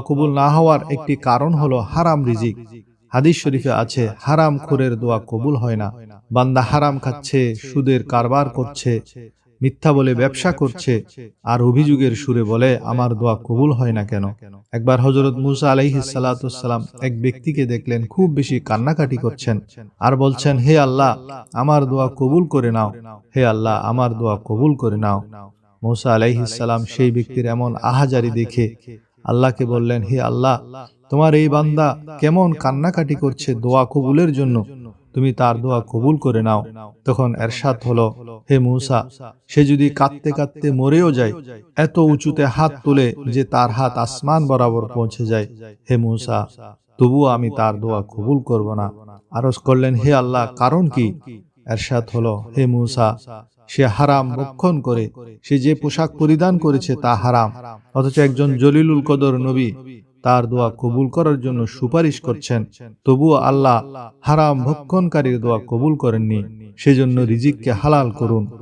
কবুল না হওয়ার একটি কারণ হলো হারাম রিজিক। হাদিস শরীফে আছে হারাম খোরের দোয়া কবুল হয় না। বান্দা হারাম খাচ্ছে সুদের কারবার করছে মিথ্যা বলে ব্যবসা করছে আর অভিযোগের সুরে বলে আমার দোয়া কবুল হয় না কেন? একবার হজরত মুসা আলাইহি সালাম এক ব্যক্তিকে দেখলেন খুব বেশি কান্নাকাটি করছেন। আর বলছেন হে আল্লাহ আমার দোয়া কবুল করে নাও। হে আল্লাহ আমার দোয়া কবুল করে নাও। মুসা আলাইহি সালাম সেই ব্যক্তির এমন আহাজারি দেখে আল্লাহকে বললেন, হে আল্লাহ, তোমার এই বান্দা কেমন কান্নাকাটি করছে দোয়া কবুলের জন্য? তুমি তার দোয়া কবুল করে নাও। তখন এরশাদ হলো, হে মূসা, সে যদি কাঁদতে কাঁদতে মরেও যায়, এত উঁচুতে হাত তুলে যে তার হাত আসমান বরাবর পৌঁছে যায়, হে মূসা, তবুও আমি তার দোয়া কবুল করব না। আরজ করলেন, হে আল্লাহ, কারণ কি? এরশাদ হলো, হে মুসা, সে হারাম রক্ষণ করে, সে যে পোশাক পরিধান করেছে তা হারাম। অথচ একজন জলিলুল কদর নবী তার দোয়া কবুল করার জন্য সুপারিশ করছেন। তবুও আল্লাহ হারাম ভক্ষণকারীর দোয়া কবুল করেননি। সেজন্য রিজিককে হালাল করুন।